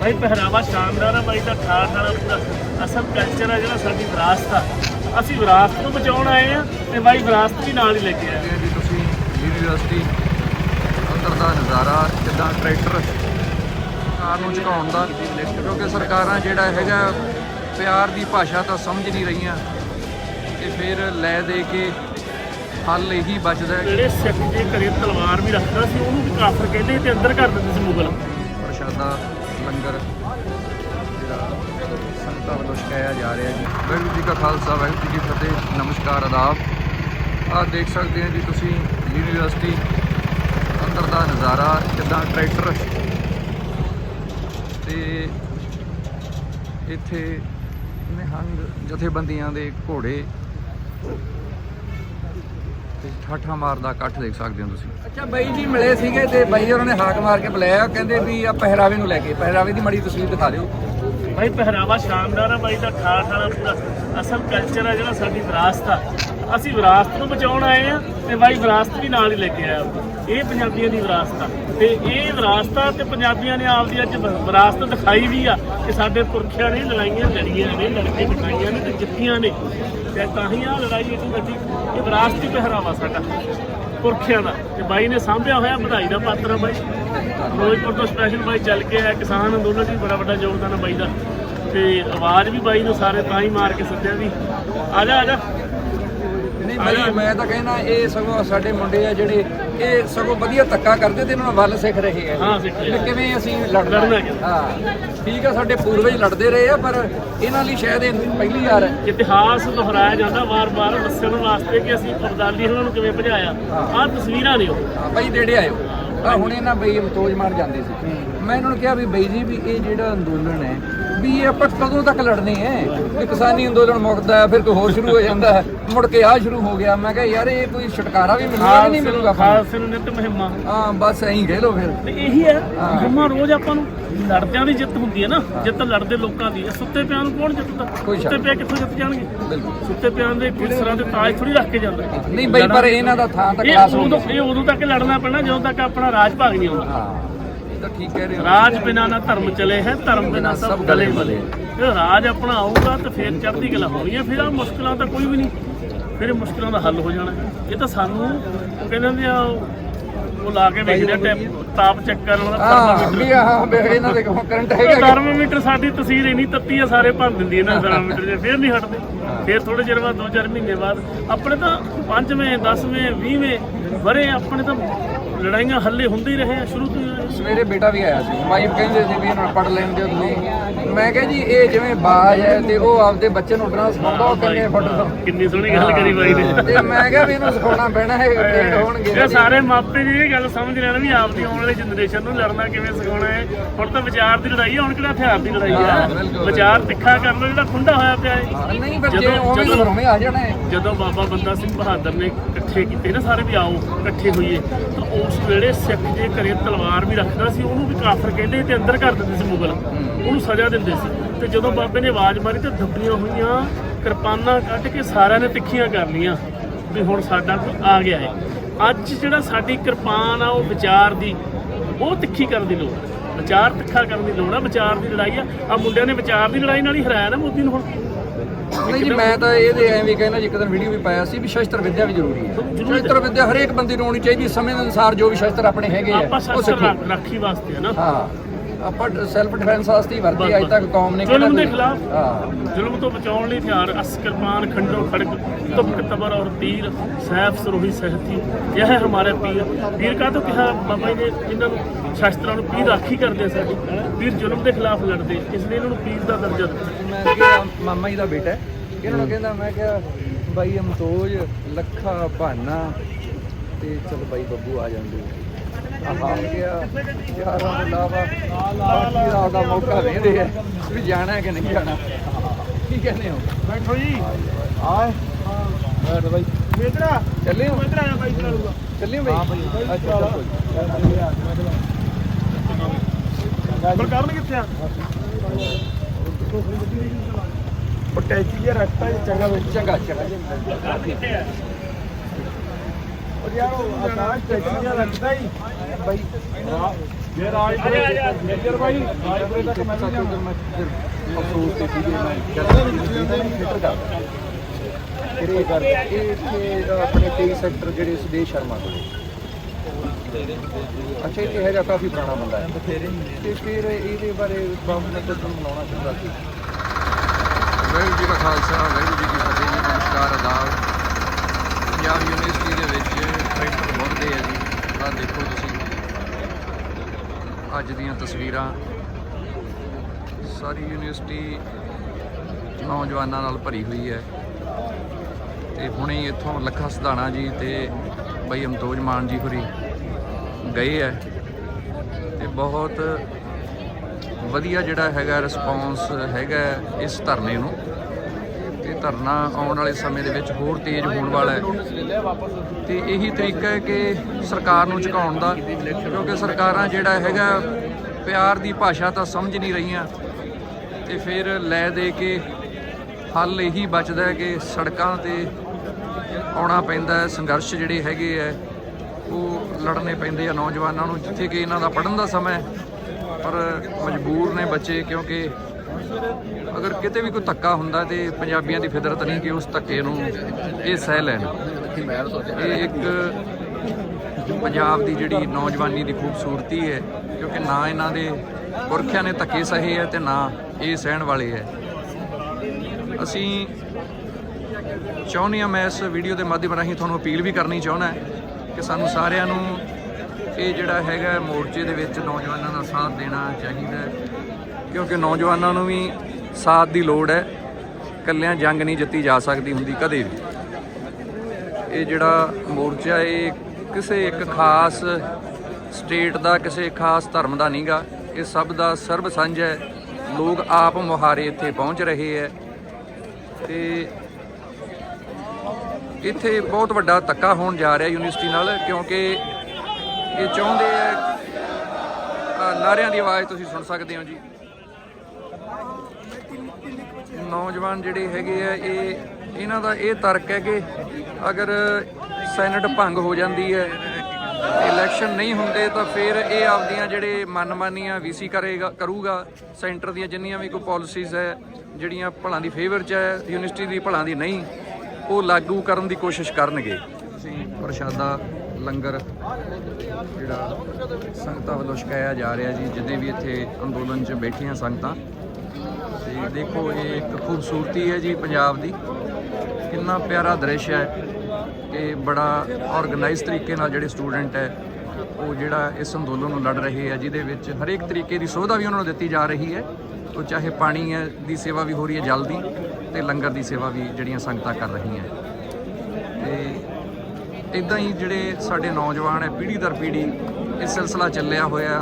ਭਾਈ ਪਹਿਰਾਵਾ ਸ਼ਾਨਦਾਰ ਆ ਬਾਈ ਦਾ ਖਾਸ ਵਾਲਾ ਪੂਰਾ। ਅਸਲ ਕਲਚਰ ਆ ਜਿਹੜਾ ਸਾਡੀ ਵਿਰਾਸਤ ਆ। ਅਸੀਂ ਵਿਰਾਸਤ ਨੂੰ ਬਚਾਉਣ ਆਏ ਆ ਤੇ ਬਾਈ ਵਿਰਾਸਤ ਵੀ ਨਾਲ ਹੀ ਲੈ ਕੇ ਆਏ ਇਹ ਜੀ ਤੁਸੀਂ ਯੂਨੀਵਰਸਿਟੀ ਅੰਦਰ ਦਾ ਨਜ਼ਾਰਾ ਕਿੱਦਾਂ ਟਰੈਕਟਰ ਕਾਰ ਨੂੰ ਝੁਕਾਉਣ ਦਾ ਕਿਉਂਕਿ ਸਰਕਾਰਾਂ ਜਿਹੜਾ ਹੈਗਾ ਪਿਆਰ ਦੀ ਭਾਸ਼ਾ ਤਾਂ ਸਮਝ ਨਹੀਂ ਰਹੀਆਂ। ਤੇ ਫਿਰ ਲੈ ਦੇ ਕੇ ਹੱਲ ਇਹੀ ਬਚਦਾ ਹੈ। ਜਿਹੜੇ ਸਿੱਖ ਜੇ ਘਰੇ ਤਲਵਾਰ ਵੀ ਰੱਖਦਾ ਸੀ ਉਹਨੂੰ ਵੀ ਕਾਫਰ ਕਹਿੰਦੇ ਤੇ ਅੰਦਰ ਕਰ ਦਿੰਦੇ ਸੀ ਮੁਗਲ। ਪ੍ਰਸ਼ਾਦਾ ਲੰਗਰ। ਜਿਹੜਾ ਸੰਗਤਾਂ ਵੱਲੋਂ ਛਕਾਇਆ ਜਾ ਰਿਹਾ ਜੀ। ਵਾਹਿਗੁਰੂ ਜੀ ਕਾ ਖਾਲਸਾ, ਵਾਹਿਗੁਰੂ ਜੀ ਕੀ ਫਤਿਹ। ਨਮਸਕਾਰ ਆਦਾਬ ਆਹ ਦੇਖ ਸਕਦੇ ਹੋ ਜੀ ਤੁਸੀਂ, ਯੂਨੀਵਰਸਿਟੀ ਅੰਦਰ ਦਾ ਨਜ਼ਾਰਾ ਕਿੱਦਾਂ ਟਰੈਕਟਰ ਤੇ ਇੱਥੇ ਨਿਹੰਗ ਜਥੇਬੰਦੀਆਂ ਦੇ ਘੋੜੇ ਤੇ ਠਾਠਾ ਮਾਰਦਾ, ਇਕੱਠ ਦੇਖ ਸਕਦੇ ਹੋ ਤੁਸੀਂ। ਅੱਛਾ, ਬਾਈ ਜੀ ਮਿਲੇ ਸੀਗੇ ਤੇ ਬਾਈ ਉਹਨਾਂ ਨੇ ਹਾਕ ਮਾਰ ਕੇ ਬੁਲਾਇਆ ਕਹਿੰਦੇ ਵੀ ਆ ਪਹਿਰਾਵੇ ਨੂੰ ਲੈ ਕੇ, ਪਹਿਰਾਵੇ ਦੀ ਮੜੀ ਤਸਵੀਰ ਦਿਖਾ ਦਿਓ। ਭਾਈ ਪਹਿਰਾਵਾ ਸ਼ਾਨਦਾਰ ਆ ਬਾਈ ਦਾ ਖਾਸ ਵਾਲਾ ਪੂਰਾ ਅਸਲ ਕਲਚਰ ਆ ਜਿਹੜਾ ਸਾਡੀ ਵਿਰਾਸਤ ਆ। ਅਸੀਂ ਵਿਰਾਸਤ ਨੂੰ ਬਚਾਉਣ ਆਏ ਆ ਤੇ ਬਾਈ ਵਿਰਾਸਤ ਵੀ ਨਾਲ ਹੀ ਲੈ ਕੇ ਆਇਆ ਇਹ ਪੰਜਾਬੀਆਂ ਦੀ ਵਿਰਾਸਤ ਆ। ਤੇ ਇਹ ਵਿਰਾਸਤ ਆ ਤੇ ਪੰਜਾਬੀਆਂ ਨੇ ਆਪਦੀ ਅੱਜ ਵਿਰਾਸਤ ਦਿਖਾਈ ਵੀ ਆ ਕਿ ਸਾਡੇ ਪੁਰਖਿਆਂ ਨੇ ਲੜਾਈਆਂ ਲੜੀਆਂ ਨੇ, ਲੜਕੇ ਬਿਠਾਈਆਂ ਨੇ ਤੇ ਜਿੱਤੀਆਂ ਨੇ। ਤੇ ਤਾਂ ਹੀ ਆ ਲੜਾਈ ਏਡੀ ਵੱਡੀ, ਇਹ ਵਿਰਾਸਤੀ ਪਹਿਰਾਵਾ ਸਾਡਾ, ਪੁਰਖਿਆਂ ਦਾ। ਤੇ ਬਾਈ ਨੇ ਸਾਂਭਿਆ ਹੋਇਆ ਵਧਾਈ ਦਾ ਪਾਤਰ ਆ ਬਾਈ। ਫਿਰੋਜ਼ਪੁਰ ਤੋਂ ਸਪੈਸ਼ਲ ਬਾਈ ਚੱਲ ਕੇ ਆਇਆ ਕਿਸਾਨ ਅੰਦੋਲਨ 'ਚ ਵੀ ਬੜਾ ਵੱਡਾ ਯੋਗਦਾਨ ਆ ਬਾਈ ਦਾ। ਤੇ ਆਵਾਜ਼ ਵੀ ਬਾਈ ਨੂੰ ਸਾਰੇ ਤਾਂ ਹੀ ਮਾਰ ਕੇ ਸੱਦਿਆ ਵੀ। ਆ ਜਾ ਆ ਜਾ। ਨਹੀਂ ਮੈਂ ਤਾਂ ਕਹਿੰਦਾ ਇਹ ਸਗੋਂ ਸਾਡੇ ਮੁੰਡੇ ਆ ਜਿਹੜੇ ਇਹ ਸਗੋਂ ਵਧੀਆ ਧੱਕਾ ਕਰਦੇ ਤੇ ਇਹਨਾਂ ਨੂੰ ਵੱਲ ਸਿੱਖ ਰਹੇ ਆ। ਹਾਂ, ਸਿੱਖ ਰਹੇ ਵੀ ਆ। ਕਿਵੇਂ ਅਸੀਂ ਲੜਨਾ। ਲੜਨਾ ਹੈ। ਕਿਵੇਂ। ਹਾਂ। ਠੀਕ ਆ ਸਾਡੇ ਪੂਰਵਜ ਲੜਦੇ ਰਹੇ ਆ ਪਰ ਇਹਨਾਂ ਲਈ ਸ਼ਾਇਦ ਇਹ ਪਹਿਲੀ ਵਾਰ ਹੈ। ਇਤਿਹਾਸ ਦੁਹਰਾਇਆ ਜਾਂਦਾ ਵਾਰ-ਵਾਰ ਦੱਸਣ ਵਾਸਤੇ ਕਿ ਅਸੀਂ ਅਬਦਾਲੀ ਉਹਨਾਂ ਨੂੰ ਕਿਵੇਂ ਭਜਾਇਆ। ਆਹ ਤਸਵੀਰਾਂ ਨੇ ਉਹ। ਹਾਂ, ਬਾਈ ਨੇੜੇ ਆਇਓ। ਆ ਹੁਣੇ ਨਾ ਬਈ ਮਤੋਜ ਮਾਰ ਜਾਂਦੇ ਸੀ। ਮੈਂ ਇਹਨਾਂ ਨੂੰ ਕਿਹਾ ਵੀ ਬਈ ਜੀ ਵੀ ਇਹ ਜਿਹੜਾ ਅੰਦੋਲਨ ਹੈ ਵੀ ਇਹ ਆਪਾਂ ਕਦੋਂ ਤੱਕ ਲੜਨੇ ਹੈ? ਵੀ ਕਿਸਾਨੀ ਅੰਦੋਲਨ ਮੁੱਕਦਾ ਹੈ, ਫਿਰ ਕੋਈ ਹੋਰ ਸ਼ੁਰੂ ਹੋ ਜਾਂਦਾ ਹੈ, ਮੁੜ ਕੇ ਆ ਸ਼ੁਰੂ ਹੋ ਗਿਆ। ਮੈਂ ਕਿਹਾ ਯਾਰ ਇਹ ਕੋਈ ਛੁਟਕਾਰਾ ਵੀ ਮਿਲੂਗਾ ਕਿ ਨਹੀਂ ਮਿਲੂਗਾ? ਖਾਲਸੇ ਨੂੰ ਨਿਤ ਮਹਿਮਾ। ਹਾਂ ਬਸ ਐਂ ਕਹਿ ਲਓ ਫਿਰ। ਤੇ ਇਹੀ ਹੈ ਜਮਾ ਰੋਜ਼ ਆਪਾਂ ਨੂੰ। ਲੜਦਿਆਂ ਦੀ ਜਿੱਤ ਹੁੰਦੀ ਹੈ ਨਾ ਜਿੱਤ ਲੜਦੇ ਲੋਕਾਂ ਦੀ। ਸੁੱਤੇ ਪਿਆਂ ਨੂੰ ਕੌਣ ਜਿੱਤਦਾ? ਸੁੱਤੇ ਪਿਆ ਕਿੱਥੋਂ ਜਿੱਤ ਜਾਣਗੇ? ਸੁੱਤੇ ਪਿਆਂ ਦੇ ਕੋਈ ਸਿਰਾਂ ਦੇ ਤਾਜ ਥੋੜੀ ਰੱਖ ਕੇ ਜਾਂਦਾ। ਨਹੀਂ ਬਈ ਪਰ ਇਹਨਾਂ ਦਾ ਥਾਂ ਤਾਂ ਕਲਾਸ ਉਦੋਂ ਇਹ ਉਦੋਂ ਤੱਕ ਲੜਨਾ ਪੈਣਾ ਜਦੋਂ ਤੱਕ ਆਪਣਾ ਰਾਜ ਭਾਗ ਨਹੀਂ ਆਉਂਦਾ। ਹਾਂ ਇਹ ਤਾਂ ਠੀਕ ਕਹਿ ਰਹੇ ਹੋ। ਰਾਜ ਬਿਨਾ ਨਾ ਧਰਮ ਚਲੇ ਹੈ ਧਰਮ ਬਿਨਾ ਸਭ ਗਲੇ ਮਲੇ ਇਹ ਰਾਜ ਆਪਣਾ ਆਊਗਾ ਤਾਂ ਫੇਰ ਚੜ੍ਹਦੀ ਕਲਾ ਹੋਣੀ ਹੈ ਫਿਰ ਆ ਮੁਸ਼ਕਲਾਂ ਤਾਂ ਕੋਈ ਵੀ ਨਹੀਂ। ਫਿਰ ਮੁਸ਼ਕਲਾਂ ਦਾ ਹੱਲ ਹੋ ਜਾਣਾ। ਇਹ ਤਾਂ ਸਾਨੂੰ ਕਹਿੰਦੇ ਹੁੰਦੇ ਆ ਉਹ ਲਾ ਕੇ ਵੇਖਦੇ ਆ ਟੈਪ ਤਾਪ ਚੈੱਕ ਕਰਨ ਵਾਲਾ ਹਾਂ ਥਰਮਾਮੀਟਰ ਵੀ ਆਹ ਵੇ ਇਹਨਾਂ ਦੇ ਕੋਲ ਕਰੰਟ ਹੈਗਾ। ਥਰਮਾਮੀਟਰ ਸਾਡੀ ਤਸਵੀਰ ਇੰਨੀ ਤੱਤੀ ਆ ਸਾਰੇ ਭੰਨ ਦਿੰਦੀ ਹੈ ਨਾ ਥਰਮਾਮੀਟਰ ਜੇ ਫੇਰ ਨਹੀਂ ਹਟਦੇ। ਫੇਰ ਥੋੜੇ ਚਿਰ ਬਾਅਦ 2-4 ਮਹੀਨੇ ਬਾਅਦ ਆਪਣੇ ਤਾਂ 5ਵੇਂ 10ਵੇਂ 20ਵੇਂ ਬਰੇ ਆਪਣੇ ਤਾਂ ਲੜਾਈਆਂ ਹੱਲੇ ਹੁੰਦੇ ਹੀ ਰਹੇ ਆ ਸ਼ੁਰੂ ਤੋਂ ਹੀ। ਸਵੇਰੇ ਬੇਟਾ ਵੀ ਆਇਆ ਸੀ। ਵਾਈਫ ਕਹਿੰਦੇ ਸੀ ਵੀ ਇਹਨਾਂ ਨੂੰ ਪੜ ਲੈਣ ਦਿਓ ਤੁਸੀਂ। ਮੈਂ ਕਿਹਾ ਜੀ ਇਹ ਜਿਵੇਂ ਬਾਜ ਹੈ ਤੇ ਉਹ ਆਪਦੇ ਬੱਚੇ ਨੂੰ ਉੱਡਣਾ ਸਿਖਾਉਂਦਾ ਉਹ ਕਿੰਨੇ ਫੁੱਟ ਤੋਂ ਕਿੰਨੀ ਸੋਹਣੀ ਗੱਲ ਕਰੀ ਬਾਈ ਨੇ। ਤੇ ਮੈਂ ਕਿਹਾ ਵੀ ਇਹਨੂੰ ਸਿਖਾਉਣਾ ਪੈਣਾ ਹੈ ਟ੍ਰੇਨ ਹੋਣਗੇ। ਇਹ ਸਾਰੇ ਮਾਪੇ ਜੀ ਇਹ ਗੱਲ ਸਮਝ ਲੈਣ ਵੀ ਆਪਦੀ ਆਉਣ ਵਾਲੀ ਜਨਰੇਸ਼ਨ ਨੂੰ ਲੜਨਾ ਕਿਵੇਂ ਸਿਖਾਉਣਾ ਹੈ। ਹੁਣ ਤਾਂ ਵਿਚਾਰ ਦੀ ਲੜਾਈ ਹੈ ਹੁਣ ਕਿਹੜਾ ਹਥਿਆਰ ਦੀ ਲੜਾਈ ਹਾਂ। ਵਿਚਾਰ ਤਿੱਖਾ ਕਰ ਲਓ ਜਿਹੜਾ ਖੁੰਡਾ ਹੋਇਆ ਪਿਆ ਹੈ। ਨਹੀਂ ਬੱਚੇ ਉਵੇਂ ਘਰੋਂ ਆ ਜਾਣਾ ਹੈ। ਜਦੋਂ ਬਾਬਾ ਬੰਦਾ ਸਿੰਘ ਬਹਾਦਰ ਨੇ ਇਕੱਠੇ ਕੀਤੇ ਨਾ ਸਾਰੇ ਵੀ ਆਓ ਇਕੱਠੇ ਹੋਈਏ ਤਾਂ ਉਸ ਵੇਲੇ ਸਿੱਖ ਜੇ ਘਰੇ ਤਲਵਾਰ ਵੀ ਰੱਖਦਾ ਸੀ, ਉਹਨੂੰ ਵੀ ਕਾਫਰ ਕਹਿੰਦੇ ਤੇ ਅੰਦਰ ਕਰ ਦਿੰਦੇ ਸੀ ਮੁਗਲ। ਉਹਨੂੰ ਸਜ਼ਾ ਦਿੰਦੇ ਸੀ। ਤੇ ਜਦੋਂ ਬਾਬੇ ਨੇ ਆਵਾਜ਼ ਮਾਰੀ ਤੇ ਦੱਬੀਆਂ ਹੋਈਆਂ, ਕਿਰਪਾਨਾਂ ਕੱਢ ਕੇ ਸਾਰਿਆਂ ਨੇ ਤਿੱਖੀਆਂ ਕਰ ਲੀਆਂ ਵੀ ਹੁਣ ਸਾਡਾ ਕੋਈ ਆ ਗਿਆ ਹੈ ਅੱਜ ਜਿਹੜਾ ਸਾਡੀ ਕਿਰਪਾਨ ਆ, ਉਹ ਵਿਚਾਰ ਦੀ, ਉਹ ਤਿੱਖੀ ਕਰਨ ਦੀ ਲੋੜ ਹੈ ਵਿਚਾਰ ਤਿੱਖਾ ਕਰਨ ਦੀ ਲੋੜ ਆ, ਵਿਚਾਰ ਦੀ ਲੜਾਈ ਆ। ਆ ਮੁੰਡਿਆਂ ਨੇ ਵਿਚਾਰ ਦੀ ਲੜਾਈ ਨਾਲ ਹੀ ਹਰਾਇਆ ਨਾ ਮੋਦੀ ਨੂੰ ਹੁਣ। ਨਹੀਂ ਜੀ ਮੈਂ ਤਾਂ ਇਹਦੇ ਐਵੇਂ ਕਹਿੰਦਾ ਜੀ ਇੱਕ ਦਿਨ ਵੀਡੀਓ ਵੀ ਪਾਇਆ ਸੀ ਵੀ ਸ਼ਸਤਰ ਵਿੱਦਿਆ ਵੀ ਜ਼ਰੂਰੀ ਹੈ। ਸ਼ਸਤਰ ਵਿੱਦਿਆ ਹਰੇਕ ਬੰਦੇ ਨੂੰ ਆਉਣੀ ਚਾਹੀਦੀ ਸਮੇਂ ਦੇ ਅਨੁਸਾਰ ਜੋ ਵੀ ਸ਼ਸਤਰ ਆਪਣੇ ਹੈਗੇ ਆ ਆਪਾਂ ਉਹ ਸਿੱਖੋ ਰਾਖੀ ਵਾਸਤੇ ਹੈ ਨਾ। ਹਾਂ। ਆਪਾਂ ਸੈਲਫ ਡਿਫੈਂਸ ਵਾਸਤੇ ਹੀ ਵਰਤੀ ਅੱਜ ਤੱਕ ਕੌਮ ਨੇ ਜ਼ੁਲਮ ਦੇ ਖਿਲਾਫ ਹਾਂ। ਜ਼ੁਲਮ ਤੋਂ ਬਚਾਉਣ ਲਈ ਹਥਿਆਰ ਅਸ ਕਿਰਪਾਨ ਖੰਡੋ ਖੜਕ ਤੁਪਕ ਤਬਰ ਔਰ ਤੀਰ ਸੈਫ ਸਰੋਹੀ ਸਹਿਤੀ। ਇਹ ਹੈ ਹਮਾਰੇ ਪੀਰ। ਪੀਰ ਕਾ ਤੋਂ ਕਿਹਾ ਬਾਬਾ ਜੀ ਨੇ ਇਹਨਾਂ ਨੂੰ ਸ਼ਾਸਤਰਾਂ ਨੂੰ ਪੀਰ ਰਾਖੀ ਕਰਦੇ ਸਾਡੀ। ਪੀਰ ਜ਼ੁਲਮ ਦੇ ਖਿਲਾਫ ਲੜਦੇ ਇਸ ਲਈ ਇਹਨਾਂ ਨੂੰ ਪੀਰ ਦਾ ਦਰਜਾ ਦਿੱਤਾ। ਮੈਂ ਕਿਹਾ ਮਾਮਾ ਜੀ ਦਾ ਬੇਟਾ ਇਹਨਾਂ ਨੂੰ ਕਹਿੰਦਾ ਮੈਂ ਕਿਹਾ ਬਾਈ ਅਮਤੋਜ ਲੱਖਾ ਭਾਨਾ ਤੇ ਚਲ ਬਾਈ ਬੱਬੂ ਆ ਜਾਂਦੇ। ਯਾਰਾਂ ਦੇ ਲਾਵਾ ਬਾਕੀ ਰਾਤ ਦਾ ਮੌਕਾ ਵੇਂਦੇ ਆ ਵੀ ਜਾਣਾ ਹੈ ਕਿ ਨਹੀਂ ਜਾਣਾ ਕੀ ਕਹਿੰਦੇ ਹੋ ਬੈਠੋ ਜੀ ਆਏ ਬੈਠ ਬਾਈ ਮੇਤਰਾ ਚੱਲੇ ਹੋ ਮੇਤਰਾ ਆ ਬਾਈ ਚਲਾਊਗਾ ਚੱਲੇ ਹੋ ਬਾਈ ਅੱਛਾ ਚੱਲ ਬਲਕਰਨ ਕਿੱਥੇ ਆ ਉਹ ਟੈਚੀ ਜਿਹਾ ਰੱਖਤਾ ਜੀ ਚੰਗਾ ਵਿੱਚ ਚੰਗਾ ਚੰਗਾ ਕਿੱਥੇ ਆ ਉਹ ਯਾਰ ਉਹ ਆਕਾਸ਼ ਟੈਚੀ ਜਿਹਾ ਰੱਖਦਾ ਹੀ ਬਾਈ ਜੇ ਰਾਜਪੁਰੇ ਮੇਜਰ ਭਾਈ ਰਾਜਪੁਰੇ ਤੱਕ ਮੈਂ ਵੀ ਉਧਰ ਮੈਂ ਅਫਸੋਸ ਤੇ ਸੀਗੇ ਮੈਂ ਕਹਿੰਦਾ ਫਿੱਟਰ ਕਰ ਫਿਰ ਕਰ ਇਹ ਇੱਥੇ ਆਪਣੇ 23 ਸੈਕਟਰ ਜਿਹੜੇ ਸੁਦੇਸ਼ ਸ਼ਰਮਾ ਕੋਲ ਅੱਛਾ ਇਹ ਹੈਗਾ ਕਾਫੀ ਪੁਰਾਣਾ ਬੰਦਾ ਹੈ ਤੇ ਫਿਰ ਇਹਦੇ ਬਾਰੇ ਬਾਬੂ ਨੇ ਕੁਝ ਬਣਾਉਣਾ ਚਾਹੁੰਦਾ ਸੀ ਵਾਹਿਗੁਰੂ ਜੀ ਕਾ ਖਾਲਸਾ, ਵਾਹਿਗੁਰੂ ਜੀ ਕੀ ਫਤਿਹ ਜੀ, ਨਮਸਕਾਰ ਆਦਾਬ ਪੰਜਾਬ ਯੂਨੀਵਰਸਿਟੀ ਦੇ ਵਿੱਚ ਟਰੈਕਟਰ ਬਣਦੇ ਆ ਜੀ ਆਹ ਦੇਖੋ ਤੁਸੀਂ ਅੱਜ ਦੀਆਂ ਤਸਵੀਰਾਂ। ਸਾਰੀ ਯੂਨੀਵਰਸਿਟੀ ਨੌਜਵਾਨਾਂ ਨਾਲ ਭਰੀ ਹੋਈ ਹੈ। ਤੇ ਹੁਣੇ ਇੱਥੋਂ ਲੱਖਾ ਸਧਾਣਾ ਜੀ ਤੇ ਬਈ ਅਮਤੋਜ ਮਾਨ ਜੀ ਹੋਰੀ ਗਏ ਹੈ। ਤੇ ਬਹੁਤ ਵਧੀਆ ਜਿਹੜਾ ਹੈਗਾ ਰਿਸਪੌਂਸ ਹੈਗਾ ਇਸ ਧਰਨੇ ਨੂੰ। ਤੇ ਧਰਨਾ ਆਉਣ ਵਾਲੇ ਸਮੇਂ ਦੇ ਵਿੱਚ ਹੋਰ ਤੇਜ਼ ਹੋਣ ਵਾਲਾ ਹੈ। ਤੇ ਇਹੀ ਤਰੀਕਾ ਹੈ ਕਿ ਸਰਕਾਰ ਨੂੰ ਝੁਕਾਉਣ ਦਾ, ਕਿਉਂਕਿ ਸਰਕਾਰਾਂ ਜਿਹੜਾ ਹੈਗਾ, ਪਿਆਰ ਦੀ ਭਾਸ਼ਾ ਤਾਂ ਸਮਝ ਨਹੀਂ ਰਹੀਆਂ। ਤੇ ਫਿਰ ਲੈ ਦੇ ਕੇ ਹੱਲ ਇਹੀ ਬਚਦਾ ਹੈ ਕਿ ਸੜਕਾਂ ਤੇ ਆਉਣਾ ਪੈਂਦਾ ਹੈ, ਸੰਘਰਸ਼ ਜਿਹੜੇ ਹੈਗੇ ਹੈ, ਉਹ ਲੜਨੇ ਪੈਂਦੇ ਆ ਨੌਜਵਾਨਾਂ ਨੂੰ, ਜਿੱਥੇ ਕਿ ਇਹਨਾਂ ਦਾ ਪੜਨ ਦਾ ਸਮਾਂ ਪਰ ਮਜਬੂਰ ਨੇ ਬੱਚੇ, ਕਿਉਂਕਿ ਅਗਰ ਕਿਤੇ ਵੀ ਕੋਈ ਧੱਕਾ ਹੁੰਦਾ ਤੇ ਪੰਜਾਬੀਆਂ ਦੀ ਫਿਤਰਤ ਨਹੀਂ ਕਿ ਉਸ ਧੱਕੇ ਨੂੰ ਇਹ ਸਹਿ ਲੈਣ। ਇਹ ਇੱਕ ਪੰਜਾਬ ਦੀ ਜਿਹੜੀ ਨੌਜਵਾਨੀ ਦੀ ਖੂਬਸੂਰਤੀ ਹੈ, ਕਿਉਂਕਿ ਨਾ ਇਹਨਾਂ ਦੇ ਪੁਰਖਿਆਂ ਨੇ ਧੱਕੇ ਸਹੇ ਹੈ ਤੇ ਨਾ ਇਹ ਸਹਿਣ ਵਾਲੇ ਹੈ। ਅਸੀਂ ਚਾਹੁੰਦੇ ਹਾਂ, ਮੈਂ ਇਸ ਵੀਡੀਓ ਦੇ ਮਾਧਿਅਮ ਰਾਹੀਂ ਤੁਹਾਨੂੰ ਅਪੀਲ ਵੀ ਕਰਨੀ ਚਾਹੁੰਦਾ ਕਿ ਸਾਨੂੰ ਸਾਰਿਆਂ ਨੂੰ ਇਹ ਜਿਹੜਾ ਹੈਗਾ ਮੋਰਚੇ ਦੇ ਵਿੱਚ ਨੌਜਵਾਨਾਂ ਦਾ ਸਾਥ ਦੇਣਾ ਚਾਹੀਦਾ ਕਿਉਂਕਿ ਨੌਜਵਾਨਾਂ ਨੂੰ ਵੀ ਸਾਥ ਦੀ ਲੋੜ ਹੈ। ਇਕੱਲਿਆਂ ਜੰਗ ਨਹੀਂ ਜਿੱਤੀ ਜਾ ਸਕਦੀ ਹੁੰਦੀ ਕਦੇ ਵੀ। ਇਹ ਜਿਹੜਾ ਮੋਰਚਾ ਇਹ ਕਿਸੇ ਇੱਕ ਖਾਸ ਸਟੇਟ ਦਾ, ਕਿਸੇ ਖਾਸ ਧਰਮ ਦਾ ਨਹੀਂਗਾ। ਇਹ ਸਭ ਦਾ ਸਰਬ ਸਾਂਝਾ ਹੈ। ਲੋਕ ਆਪ ਮੁਹਾਰੇ ਇੱਥੇ ਪਹੁੰਚ ਰਹੇ ਹੈ। ਤੇ ਇੱਥੇ ਬਹੁਤ ਵੱਡਾ ਧੱਕਾ ਹੋਣ ਜਾ ਰਿਹਾ ਯੂਨੀਵਰਸਿਟੀ ਨਾਲ, ਕਿਉਂਕਿ ਇਹ ਚਾਹੁੰਦੇ ਆ ਆਹ ਨਾਰਿਆਂ ਦੀ ਆਵਾਜ਼ ਤੁਸੀਂ ਸੁਣ ਸਕਦੇ ਹੋ ਜੀ। ਨੌਜਵਾਨ ਜਿਹੜੇ ਹੈਗੇ ਆ, ਇਹ ਇਹਨਾਂ ਦਾ ਇਹ ਤਰਕ ਹੈ ਕਿ ਅਗਰ ਸੈਨੇਟ ਭੰਗ ਹੋ ਜਾਂਦੀ ਹੈ, ਇਲੈਕਸ਼ਨ ਨਹੀਂ ਹੁੰਦੇ ਤਾਂ ਫਿਰ ਇਹ ਆਪਦੀਆਂ ਜਿਹੜੇ ਮਨਮਾਨੀਆਂ ਵੀਸੀ ਕਰੇਗਾ, ਕਰੂਗਾ, ਸੈਂਟਰ ਦੀਆਂ ਜਿੰਨੀਆਂ ਵੀ ਕੋਈ ਪਾਲਿਸੀਜ਼ ਹੈ, ਜਿਹੜੀਆਂ ਭਲਾਂ ਦੀ ਫੇਵਰ 'ਚ ਹੈ ਯੂਨੀਵਰਸਿਟੀ ਦੀ ਭਲਾਂ ਦੀ ਨਹੀਂ, ਉਹ ਲਾਗੂ ਕਰਨ ਦੀ ਕੋਸ਼ਿਸ਼ ਕਰਨਗੇ। ਅਸੀਂ ਪ੍ਰਸ਼ਾਦਾ ਲੰਗਰ ਜਿਹੜਾ ਸੰਗਤਾਂ ਵੱਲੋਂ ਛਕਾਇਆ ਜਾ ਰਿਹਾ ਜੀ, ਜਿੰਨੇ ਵੀ ਇੱਥੇ ਅੰਦੋਲਨ 'ਚ ਬੈਠੀਆਂ ਸੰਗਤਾਂ ਦੇਖੋ, ਇਹ ਇੱਕ ਖੂਬਸੂਰਤੀ ਹੈ ਜੀ ਪੰਜਾਬ ਦੀ। ਕਿੰਨਾ ਪਿਆਰਾ ਦ੍ਰਿਸ਼ ਹੈ। ਕਿ ਬੜਾ ਆਰਗੇਨਾਈਜ਼ ਤਰੀਕੇ ਨਾਲ ਜਿਹੜੇ ਸਟੂਡੈਂਟ ਹੈ, ਉਹ ਜਿਹੜਾ ਇਸ ਅੰਦੋਲਨ ਨੂੰ ਲੜ ਰਹੇ ਆ ਜਿਹਦੇ ਵਿੱਚ ਹਰੇਕ ਤਰੀਕੇ ਦੀ ਸੁਵਿਧਾ ਵੀ ਉਹਨਾਂ ਨੂੰ ਦਿੱਤੀ ਜਾ ਰਹੀ ਹੈ। ਉਹ ਚਾਹੇ ਪਾਣੀ ਹੈ, ਦੀ ਸੇਵਾ ਵੀ ਹੋ ਰਹੀ ਹੈ, ਜਲ ਦੀ ਤੇ ਲੰਗਰ ਦੀ ਸੇਵਾ ਵੀ ਜਿਹੜੀਆਂ ਸੰਗਤਾਂ ਕਰ ਰਹੀਆਂ। ਤੇ ਇਦਾਂ ਹੀ ਜਿਹੜੇ ਸਾਡੇ ਨੌਜਵਾਨ ਹੈ, ਪੀੜ੍ਹੀ ਦਰ ਪੀੜ੍ਹੀ ਇਹ ਸਿਲਸਿਲਾ ਚੱਲਿਆ ਹੋਇਆ।